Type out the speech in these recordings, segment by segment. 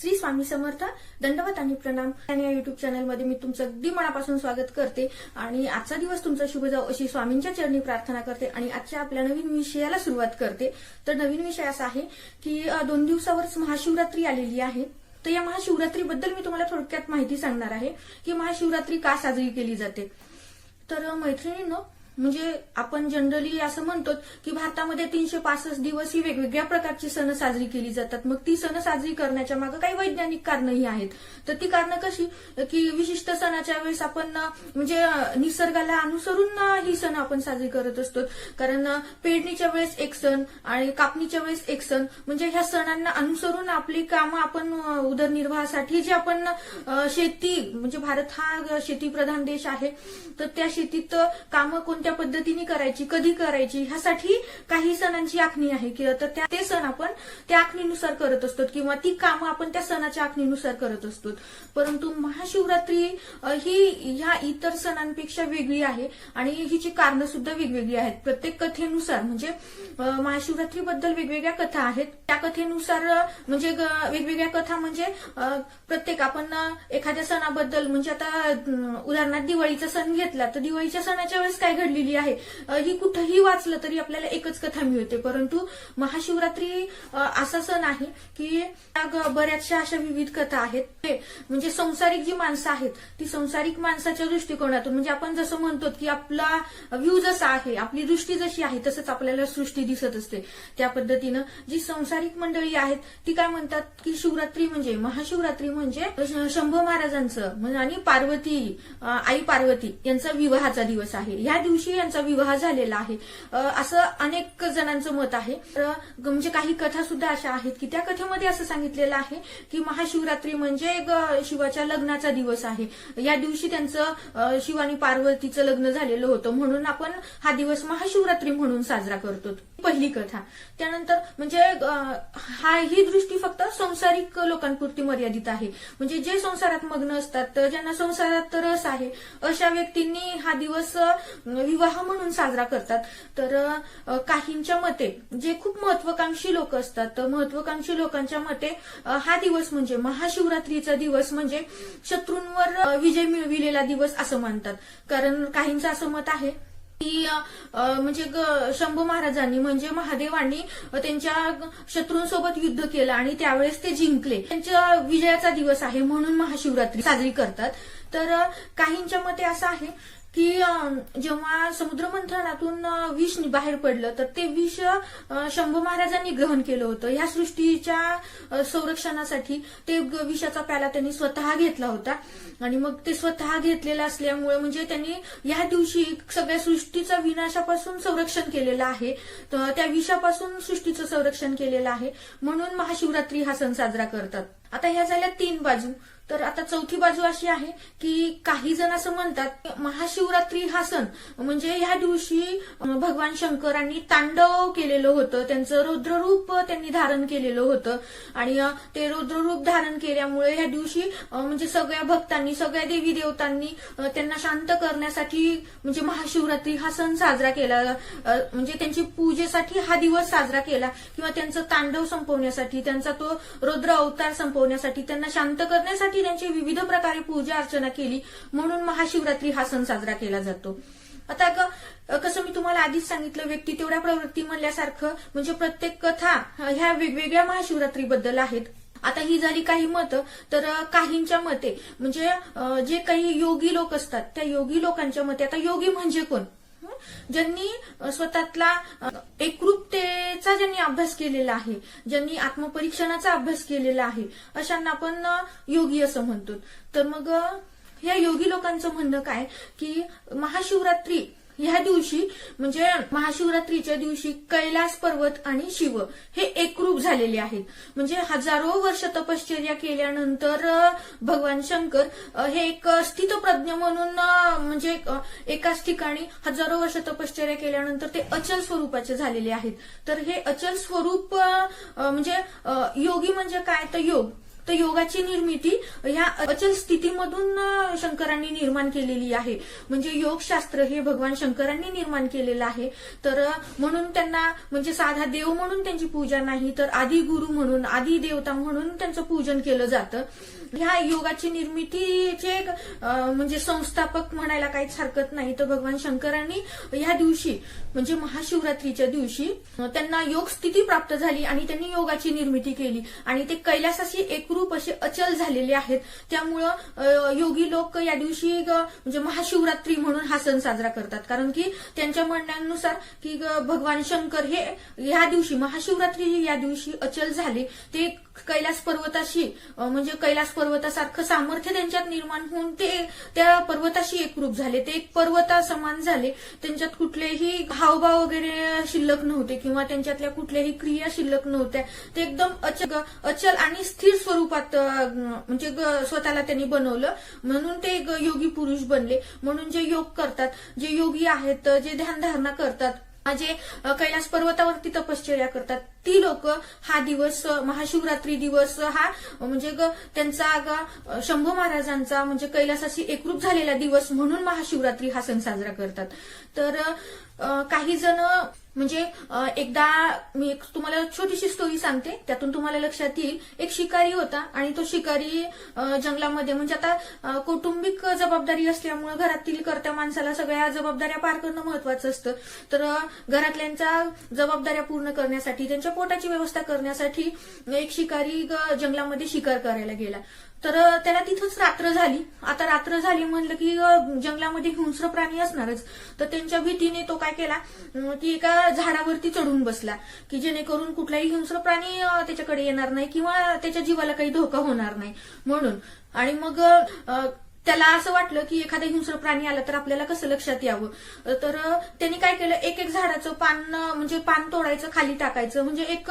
श्री स्वामी समर्थ दंडवत आणि प्रणाम. आणि या युट्यूब चॅनलमध्ये मी तुमचं अगदी मनापासून स्वागत करते. आणि आजचा दिवस तुमचा शुभ जाऊ अशी स्वामींच्या चरणी प्रार्थना करते. आणि आजच्या आपल्या नवीन विषयाला सुरुवात करते. तर नवीन विषय असा आहे की दोन दिवसावरच महाशिवरात्री आलेली आहे. तर या महाशिवरात्रीबद्दल मी तुम्हाला थोडक्यात माहिती सांगणार आहे की महाशिवरात्री का साजरी केली जाते. तर मैत्रिणींनो म्हणजे आपण जनरली असं म्हणतो की भारतामध्ये तीनशे पासष्ट दिवस ही वेगवेगळ्या प्रकारची सण साजरी केली जातात. मग ती सण साजरी करण्याच्या मागे काही वैज्ञानिक कारणंही आहेत. तर ती कारणं कशी? की विशिष्ट सणाच्या वेळेस आपण म्हणजे निसर्गाला अनुसरून ही सण आपण साजरी करत असतो. कारण पेरणीच्या वेळेस एक सण आणि कापणीच्या वेळेस एक सण. म्हणजे ह्या सणांना अनुसरून आपली कामं आपण उदरनिर्वाहासाठी जे आपण शेती म्हणजे भारत हा शेतीप्रधान देश आहे. तर त्या शेतीत कामं कोणत्या पद्धतीने करायची कधी करायची ह्यासाठी काही सणांची आखणी आहे की तर त्या ते सण आपण त्या आखणीनुसार करत असतो किंवा ती कामं आपण त्या सणाच्या आखणीनुसार करत असतो. परंतु महाशिवरात्री ही ह्या इतर सणांपेक्षा वेगळी आहे आणि हिची कारणं सुद्धा वेगवेगळी आहेत. प्रत्येक कथेनुसार म्हणजे महाशिवरात्रीबद्दल वेगवेगळ्या कथा आहेत. त्या कथेनुसार म्हणजे वेगवेगळ्या कथा म्हणजे प्रत्येक आपण एखाद्या सणाबद्दल म्हणजे आता उदाहरणार्थ दिवाळीचा सण घेतला तर दिवाळीच्या सणाच्या वेळेस काय घडलं? घडलेली आहे. ही कुठंही वाचलं तरी आपल्याला एकच कथा मिळते. परंतु महाशिवरात्री असा सण आहे की बऱ्याचशा अशा विविध कथा आहेत. म्हणजे संसारिक जी माणसं आहेत ती संसारिक माणसाच्या दृष्टिकोनातून म्हणजे आपण जसं म्हणतो की आपला व्ह्यू जसा आहे आपली दृष्टी जशी आहे तसंच आपल्याला सृष्टी दिसत असते. त्या पद्धतीनं जी संसारिक मंडळी आहेत ती काय म्हणतात की शिवरात्री म्हणजे महाशिवरात्री म्हणजे शंभू महाराजांचं म्हणजे आणि पार्वती आई पार्वती यांचा विवाहाचा दिवस आहे. या दिवशी यांचा विवाह झालेला आहे. असं अनेक जणांचं मत आहे. तर म्हणजे काही कथा सुद्धा अशा आहेत की त्या कथेमध्ये असं सांगितलेलं आहे की महाशिवरात्री म्हणजे शिवाच्या लग्नाचा दिवस आहे. या दिवशी त्यांचं शिव आणि पार्वतीचं लग्न झालेलं होतं. म्हणून आपण हा दिवस महाशिवरात्री म्हणून साजरा करतो. पहिली कथा. त्यानंतर म्हणजे हा ही दृष्टी फक्त संसारिक लोकांपुरती मर्यादित आहे. म्हणजे जे संसारात मग्न असतात ज्यांना संसारात रस आहे अशा व्यक्तींनी हा दिवस विवाह म्हणून साजरा करतात. तर काहींच्या मते जे खूप महत्वाकांक्षी लोक असतात तर महत्वाकांक्षी लोकांच्या मते हा दिवस म्हणजे महाशिवरात्रीचा दिवस म्हणजे शत्रूंवर विजय मिळविलेला दिवस असं मानतात. कारण काहींचं असं मत आहे की म्हणजे शंभू महाराजांनी म्हणजे महादेवांनी त्यांच्या शत्रूंसोबत युद्ध केलं आणि त्यावेळेस ते जिंकले. त्यांच्या विजयाचा दिवस आहे म्हणून महाशिवरात्री साजरी करतात. तर काहींच्या मते असं आहे की जेव्हा समुद्र मंथनातून विष बाहेर पडलं तर ते विष शंभू महाराजांनी ग्रहण केलं होतं. या सृष्टीच्या संरक्षणासाठी ते विषाचा प्याला त्यांनी स्वतः घेतला होता. आणि मग ते स्वतः घेतलेलं असल्यामुळे म्हणजे त्यांनी या दिवशी सगळ्या सृष्टीचा विनाशापासून संरक्षण केलेलं आहे. त्या विषापासून सृष्टीचं संरक्षण केलेलं आहे. म्हणून महाशिवरात्री हा सण साजरा करतात. आता ह्या झाल्या तीन बाजू. तर आता चौथी बाजू अशी आहे की काही जण असं म्हणतात महाशिवरात्री हा सण म्हणजे ह्या दिवशी भगवान शंकरांनी तांडव केलेलं होतं. त्यांचं रुद्ररूप त्यांनी धारण केलेलं होतं. आणि ते रुद्ररूप धारण केल्यामुळे ह्या दिवशी म्हणजे सगळ्या भक्तांनी सगळ्या देवी देवतांनी त्यांना शांत करण्यासाठी म्हणजे महाशिवरात्री हा सण साजरा केला म्हणजे त्यांची पूजेसाठी हा दिवस साजरा केला किंवा त्यांचं तांडव संपवण्यासाठी त्यांचा तो रुद्र अवतार संपवण्यासाठी त्यांना शांत करण्यासाठी त्यांची विविध प्रकारे पूजा अर्चना केली. म्हणून महाशिवरात्री हा सण साजरा केला जातो. आता ग- कसं मी तुम्हाला आधीच सांगितलं व्यक्ती तेवढ्या प्रवृत्ती म्हणल्यासारखं म्हणजे प्रत्येक कथा ह्या वेगवेगळ्या महाशिवरात्रीबद्दल आहेत. आता ही झाली काही मतं तर काहींच्या मते म्हणजे जे काही योगी लोक असतात त्या योगी लोकांच्या मते आता योगी म्हणजे कोण? ज्यांनी स्वतःतला एकरूपतेचा ज्यांनी अभ्यास केलेला आहे ज्यांनी आत्मपरीक्षणाचा अभ्यास केलेला आहे अशांना आपण योगी असं म्हणतो तर मग या योगी लोकांचं म्हणणं काय? की महाशिवरात्री ह्या दिवशी म्हणजे महाशिवरात्रीच्या दिवशी कैलास पर्वत आणि शिव हे एकरूप झालेले आहेत. म्हणजे हजारो वर्ष तपश्चर्या केल्यानंतर भगवान शंकर हे एक स्थितप्रज्ञ म्हणून म्हणजे एकाच ठिकाणी हजारो वर्ष तपश्चर्या केल्यानंतर ते अचल स्वरूपाचे झालेले आहेत. तर हे अचल स्वरूप म्हणजे योगी म्हणजे काय? तर योग. तर योगाची निर्मिती ह्या अचल स्थितीमधून शंकरांनी निर्माण केलेली आहे. म्हणजे योगशास्त्र हे भगवान शंकरांनी निर्माण केलेलं आहे. तर म्हणून त्यांना म्हणजे साधा देव म्हणून त्यांची पूजा नाही तर आदि गुरु म्हणून आदि देवता म्हणून त्यांचं पूजन केलं जातं. ह्या योगाची निर्मितीचे म्हणजे संस्थापक म्हणायला काहीच हरकत नाही. तर भगवान शंकरांनी ह्या दिवशी म्हणजे महाशिवरात्रीच्या दिवशी त्यांना योग स्थिती प्राप्त झाली आणि त्यांनी योगाची निर्मिती केली. आणि ते कैलासाशी एकूण एकरूप असे अचल झालेले आहेत. त्यामुळं योगी लोक या दिवशी ग- म्हणजे महाशिवरात्री म्हणून हा सण साजरा करतात. कारण की त्यांच्या म्हणण्यानुसार की ग- भगवान शंकर हे या दिवशी महाशिवरात्री या दिवशी अचल झाले. ते कैलास पर्वताशी म्हणजे कैलास पर्वतासारखं सामर्थ्य त्यांच्यात निर्माण होऊन ते त्या पर्वताशी एकरूप झाले. ते एक पर्वता समान झाले. त्यांच्यात कुठलेही हावभाव वगैरे शिल्लक नव्हते किंवा त्यांच्यातल्या कुठल्याही क्रिया शिल्लक नव्हत्या. ते एकदम अचल अचल आणि स्थिर स्वरूपात म्हणजे स्वतःला त्यांनी बनवलं. म्हणून ते योगी पुरुष बनले. म्हणून जे योग करतात जे योगी आहेत जे ध्यानधारणा करतात जे कैलास पर्वतावरती तपश्चर्या करतात ती लोक हा दिवस महाशिवरात्री दिवस हा म्हणजे ग- त्यांचा शंभू महाराजांचा म्हणजे कैलासाशी एकरूप झालेला दिवस म्हणून महाशिवरात्री हा सण साजरा करतात. तर काही जण म्हणजे एकदा मी एक तुम्हाला छोटीशी स्टोरी सांगते. त्यातून तुम्हाला लक्षात येईल. एक शिकारी होता आणि तो शिकारी जंगलामध्ये म्हणजे आता कौटुंबिक जबाबदारी असल्यामुळे घरातील कर्त्या माणसाला सगळ्या जबाबदाऱ्या पार करणं महत्वाचं असतं. तर घरातल्यांच्या जबाबदाऱ्या पूर्ण करण्यासाठी त्यांच्या पोटाची व्यवस्था करण्यासाठी एक शिकारी जंगलामध्ये शिकार करायला गेला. तर त्याला तिथंच रात्र झाली. आता रात्र झाली म्हणलं की जंगलामध्ये हिंस्र प्राणी असणारच. तर त्यांच्या भीतीने तो काय केला? की एका झाडावरती चढून बसला की जेणेकरून कुठलाही हिंस्र प्राणी त्याच्याकडे येणार नाही किंवा त्याच्या जीवाला काही धोका होणार नाही. म्हणून आणि मग त्याला असं वाटलं की एखादा हिंस्र प्राणी आला तर आपल्याला कसं लक्षात यावं? तर त्यांनी काय केलं? एक एक झाडाचं पान म्हणजे पान तोडायचं खाली टाकायचं. म्हणजे एक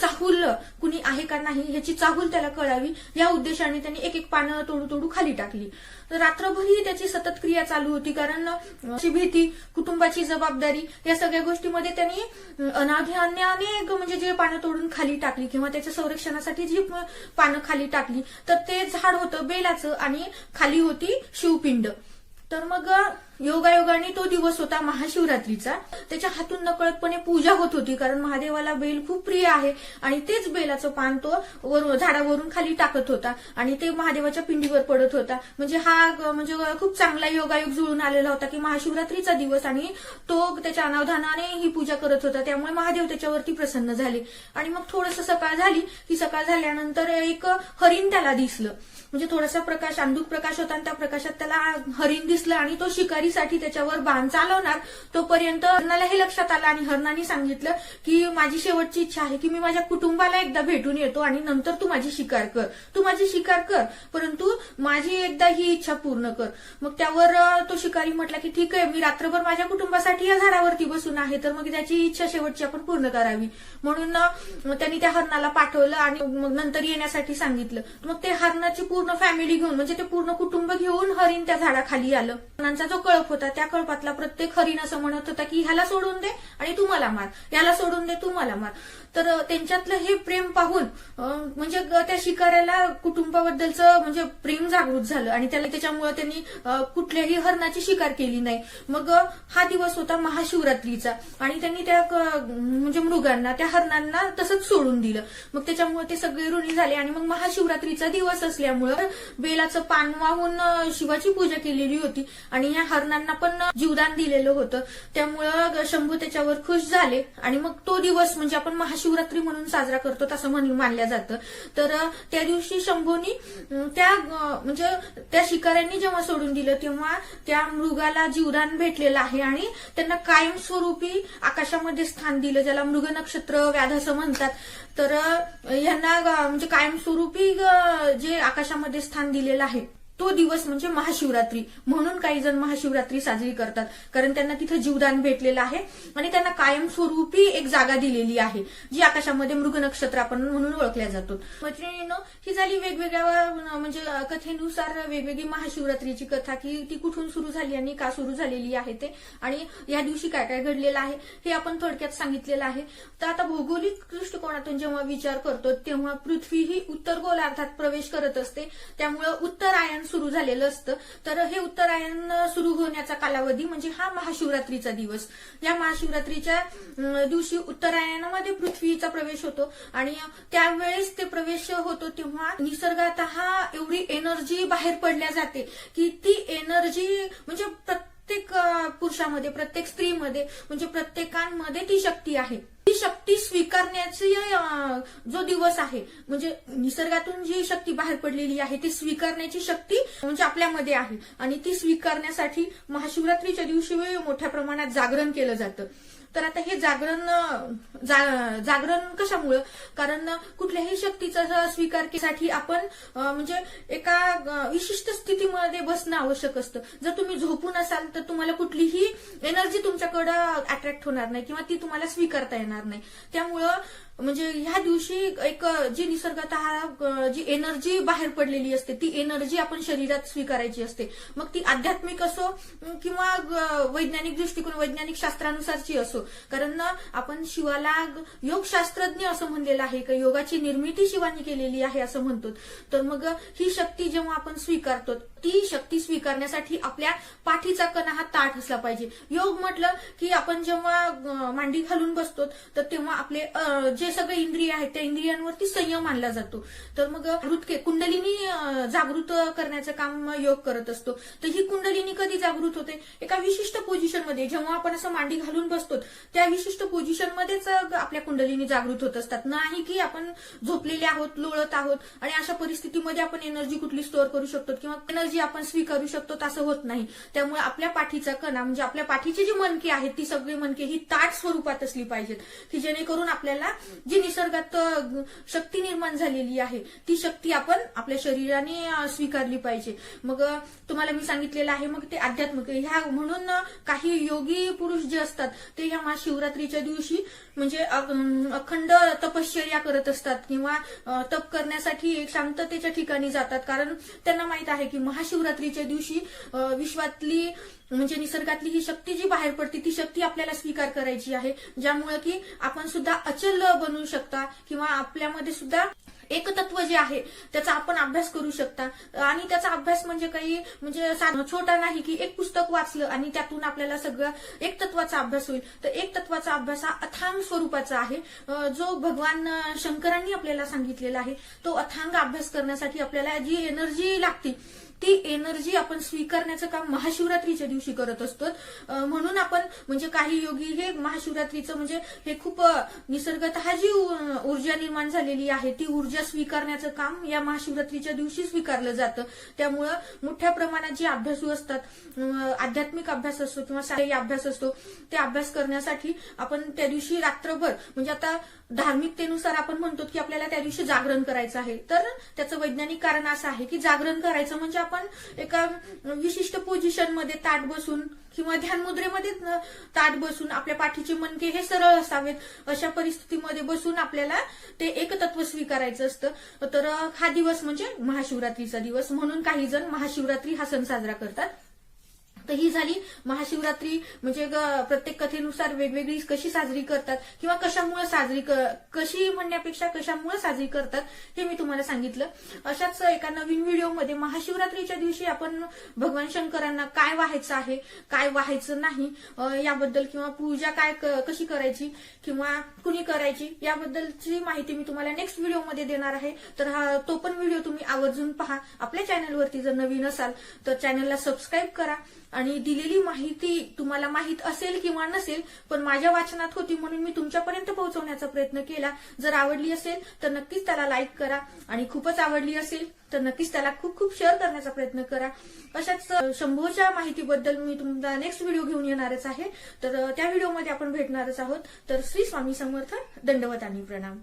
चाहूल कुणी आहे का नाही ह्याची चाहूल त्याला कळावी. या उद्देशाने त्यांनी एक एक पानं तोडू तोडू खाली टाकली. तर रात्रभरही त्याची सतत क्रिया चालू होती. कारण भीती कुटुंबाची जबाबदारी या सगळ्या गोष्टीमध्ये त्यांनी अनाध्याने अनाध्यान्याने म्हणजे जे पानं तोडून खाली टाकली किंवा त्याच्या संरक्षणासाठी जी पानं खाली टाकली तर ते झाड होतं बेलाचं आणि खाली होती शिवपिंड. तर मग योगायोगाने तो दिवस होता महाशिवरात्रीचा. त्याच्या हातून नकळतपणे पूजा होत होती कारण महादेवाला बेल खूप प्रिय आहे. आणि तेच बेलाचं पान तो वर झाडावरून खाली टाकत होता. आणि ते महादेवाच्या पिंडीवर पडत होता. म्हणजे हा म्हणजे खूप चांगला योगायोग जुळून आलेला होता की महाशिवरात्रीचा दिवस आणि तो त्याच्या अनावधानाने ही पूजा करत होता. त्यामुळे महादेव त्याच्यावरती प्रसन्न झाले. आणि मग थोडस सकाळ झाली. की सकाळ झाल्यानंतर एक हरिण त्याला दिसलं. म्हणजे थोडासा प्रकाश अंधुक प्रकाश होता आणि त्या प्रकाशात त्याला हरिण दिसलं आणि तो शिकारी शिकारीसाठी त्याच्यावर बाण चालवणार तोपर्यंत हरणाला हे लक्षात आलं आणि हरणाने सांगितलं की माझी शेवटची इच्छा आहे की मी माझ्या कुटुंबाला एकदा भेटून येतो आणि नंतर तू माझी शिकार कर. तू माझी शिकार कर परंतु माझी एकदा ही इच्छा पूर्ण कर. मग त्यावर तो शिकारी म्हटला की ठीक आहे मी रात्रभर माझ्या कुटुंबासाठी या झाडावरती बसून आहे तर मग त्याची इच्छा शेवटची आपण पूर्ण करावी. म्हणून त्यांनी त्या हरणाला पाठवलं आणि मग नंतर येण्यासाठी सांगितलं. मग ते हरणाची पूर्ण फॅमिली घेऊन म्हणजे ते पूर्ण कुटुंब घेऊन हरिण त्या झाडाखाली आलं. हरणांचा जो कळप होता. त्या कळपातला प्रत्येक हरिण असं म्हणत होता की ह्याला सोडून दे आणि तू मला मार. याला सोडून दे तू मला मार. तर त्यांच्यातलं हे प्रेम पाहून म्हणजे त्या शिकाऱ्याला कुटुंबाबद्दलचं म्हणजे प्रेम जागृत झालं आणि त्याला त्याच्यामुळे त्यांनी कुठल्याही हरणाची शिकार केली नाही. मग हा दिवस होता महाशिवरात्रीचा आणि त्यांनी त्या म्हणजे मृगांना त्या हरणांना तसंच सोडून दिलं. मग त्याच्यामुळे ते सगळे ऋणी झाले आणि मग महाशिवरात्रीचा दिवस असल्यामुळं बेलाचं पान वाहून शिवाची पूजा केलेली होती आणि या हरण हरणांना पण जीवदान दिलेलं होतं. त्यामुळं शंभू त्याच्यावर खुश झाले. आणि मग तो दिवस म्हणजे आपण महाशिवरात्री म्हणून साजरा करतो तसं म्हण- मानलं जातं. तर त्या दिवशी शंभूनी त्या म्हणजे त्या शिकाऱ्यांनी जेव्हा सोडून दिलं तेव्हा त्या मृगाला जीवदान भेटलेलं आहे. आणि त्यांना कायमस्वरूपी आकाशामध्ये स्थान दिलं ज्याला मृग नक्षत्र व्याध असं म्हणतात. तर यांना म्हणजे कायमस्वरूपी जे आकाशामध्ये स्थान दिलेलं आहे. तो दिवस म्हणजे महाशिवरात्री. म्हणून काही जण महाशिवरात्री साजरी करतात. कारण त्यांना तिथं जीवदान भेटलेलं आहे आणि त्यांना कायमस्वरूपी एक जागा दिलेली आहे जी आकाशामध्ये मृग नक्षत्र आपण म्हणून ओळखल्या जातो. मैत्रिणीनं ही झाली वेगवेगळ्या म्हणजे कथेनुसार वेगवेगळी महाशिवरात्रीची कथा की ती कुठून सुरू झाली आणि का सुरू झालेली आहे ते. आणि या दिवशी काय काय घडलेलं आहे हे आपण थोडक्यात सांगितलेलं आहे. तर आता भौगोलिक दृष्टिकोनातून जेव्हा विचार करतो तेव्हा पृथ्वी ही उत्तर गोलार्धात प्रवेश करत असते. त्यामुळं उत्तरायण सुरू झालेलं असतं. तर हे उत्तरायण सुरू होण्याचा कालावधी म्हणजे हा महाशिवरात्रीचा दिवस. या महाशिवरात्रीच्या दिवशी उत्तरायणामध्ये पृथ्वीचा प्रवेश होतो आणि त्यावेळेस ते प्रवेश होतो तेव्हा निसर्गात हा एवढी एनर्जी बाहेर पडल्या जाते की ती एनर्जी म्हणजे प्रत्येक पुरुषामध्ये प्रत्येक स्त्रीमध्ये म्हणजे प्रत्येकांमध्ये ती शक्ती आहे. ती शक्ती स्वीकारण्याची जो दिवस आहे. म्हणजे निसर्गातून जी शक्ती बाहेर पडलेली आहे ती स्वीकारण्याची शक्ती म्हणजे आपल्यामध्ये आहे. आणि ती स्वीकारण्यासाठी महाशिवरात्रीच्या दिवशी मोठ्या प्रमाणात जागरण केलं जातं. तर आता हे जागरण जा- जागरण कशामुळं? कारण कुठल्याही शक्तीचा स्वीकार केसाठी आपण म्हणजे एका विशिष्ट स्थितीमध्ये बसणं आवश्यक असतं. जर तुम्ही झोपून असाल तर तुम्हाला कुठलीही एनर्जी तुमच्याकडं अट्रॅक्ट होणार नाही किंवा ती तुम्हाला स्वीकारता येणार नाही. त्यामुळं म्हणजे ह्या दिवशी एक जी निसर्गात जी एनर्जी बाहेर पडलेली असते ती एनर्जी आपण शरीरात स्वीकारायची असते. मग ती आध्यात्मिक असो किंवा वैज्ञानिक दृष्टिकोन वैज्ञानिक शास्त्रानुसारची असो कारण ना आपण शिवाला योगशास्त्रज्ञ असं म्हणलेलं आहे की योगाची निर्मिती शिवानी केलेली आहे असं म्हणतो. तर मग ही शक्ती जेव्हा आपण स्वीकारतो ती शक्ती स्वीकारण्यासाठी आपल्या पाठीचा कणा हा ताठ असला पाहिजे. योग म्हटलं की आपण जेव्हा मांडी घालून बसतो तर तेव्हा आपले जे सगळे इंद्रिय आहेत त्या इंद्रियांवरती संयम आणला जातो. तर मग हृदके कुंडलिनी जागृत करण्याचं काम योग करत असतो. तर ही कुंडलिनी कधी जागृत होते? एका विशिष्ट पोझिशनमध्ये जेव्हा आपण असं मांडी घालून बसतो त्या विशिष्ट पोझिशनमध्येच आपल्या कुंडलिनी जागृत होत असतात. नाही की आपण झोपलेले आहोत लोळत आहोत आणि अशा परिस्थितीमध्ये आपण एनर्जी कुठली स्टोअर करू शकतो किंवा एनर्जी आपण स्वीकारू शकतो असं होत नाही. त्यामुळे आपल्या पाठीचा कणा म्हणजे आपल्या पाठीची जी मनके आहेत ती सगळी मनके ही ताट स्वरूपात असली पाहिजेत की जेणेकरून आपल्याला जी निसर्गात शक्ती निर्माण झालेली आहे ती शक्ती आपण आपल्या शरीराने स्वीकारली पाहिजे. मग तुम्हाला मी सांगितलेलं आहे मग ते आध्यात्मिक ह्या म्हणून काही योगी पुरुष जे असतात ते ह्या महाशिवरात्रीच्या दिवशी म्हणजे अखंड तपश्चर्या करत असतात किंवा तप करण्यासाठी एक शांततेच्या ठिकाणी जातात. कारण त्यांना माहीत आहे की महाशिवरात्रीच्या दिवशी विश्वातली म्हणजे निसर्गातली ही शक्ती जी बाहेर पडते ती शक्ती आपल्याला स्वीकार करायची आहे. ज्यामुळे की आपण सुद्धा अचल बनू शकता किंवा आपल्यामध्ये सुद्धा एकतत्व जे आहे त्याचा आपण अभ्यास करू शकता. आणि त्याचा अभ्यास म्हणजे काही म्हणजे छोटा नाही की एक पुस्तक वाचलं आणि त्यातून आपल्याला सगळं एक तत्वाचा अभ्यास होईल. तर एक तत्वाचा अभ्यास हा अथांग स्वरूपाचा आहे. जो भगवान शंकरांनी आपल्याला सांगितलेला आहे तो अथांग अभ्यास करण्यासाठी आपल्याला जी एनर्जी लागते ती एनर्जी आपण स्वीकारण्याचं काम महाशिवरात्रीच्या दिवशी करत असतो. म्हणून आपण म्हणजे काही योगी हे महाशिवरात्रीचं म्हणजे हे खूप निसर्गत जी ऊर्जा निर्माण झालेली आहे ती ऊर्जा स्वीकारण्याचं काम या महाशिवरात्रीच्या दिवशी स्वीकारलं जातं. त्यामुळं मोठ्या प्रमाणात जे अभ्यासू असतात आध्यात्मिक अभ्यास असतो किंवा शालेय अभ्यास असतो ते अभ्यास करण्यासाठी आपण त्या दिवशी रात्रभर म्हणजे आता धार्मिकतेनुसार आपण म्हणतो की आपल्याला त्या दिवशी जागरण करायचं आहे. तर त्याचं वैज्ञानिक कारण असं आहे की जागरण करायचं म्हणजे आपण एका विशिष्ट पोझिशनमध्ये ताट बसून किंवा ध्यानमुद्रेमध्ये ताट बसून आपल्या पाठीचे मनके हे सरळ असावेत. अशा परिस्थितीमध्ये बसून आपल्याला ते एकतत्व स्वीकारायचं असतं. तर हा दिवस म्हणजे महाशिवरात्रीचा दिवस. म्हणून काही जण महाशिवरात्री हा सण साजरा करतात. तर ही झाली महाशिवरात्री. म्हणजे ग- प्रत्येक कथेनुसार वेगवेगळी कशी साजरी करतात किंवा कशामुळे साजरी क- कशी म्हणण्यापेक्षा कशामुळे साजरी करतात हे मी तुम्हाला सांगितलं. अशाच एका नवीन व्हिडिओमध्ये महाशिवरात्रीच्या दिवशी आपण भगवान शंकरांना काय व्हायचं आहे काय व्हायचं नाही याबद्दल किंवा पूजा काय कशी करायची किंवा कुणी करायची याबद्दलची माहिती मी तुम्हाला नेक्स्ट व्हिडिओमध्ये देणार आहे. तर हा तो पण व्हिडिओ तुम्ही आवर्जून पहा. आपल्या चॅनलवरती जर नवीन असाल तर चॅनलला सबस्क्राईब करा आणि दिलेली माहिती तुम्हाला माहीत असेल किंवा नसेल पण माझ्या वाचनात होती म्हणून मी तुमच्यापर्यंत पोहोचवण्याचा प्रयत्न केला. जर आवडली असेल तर नक्कीच त्याला लाईक करा. आणि खूपच आवडली असेल तर नक्कीच त्याला खूप खूप शेअर करण्याचा प्रयत्न करा. अशाच शंभूच्या माहितीबद्दल मी तुमचा नेक्स्ट व्हिडिओ घेऊन येणारच आहे. तर त्या व्हिडिओमध्ये आपण भेटणारच आहोत. तर श्री स्वामी समर्थ दंडवत आणि प्रणाम.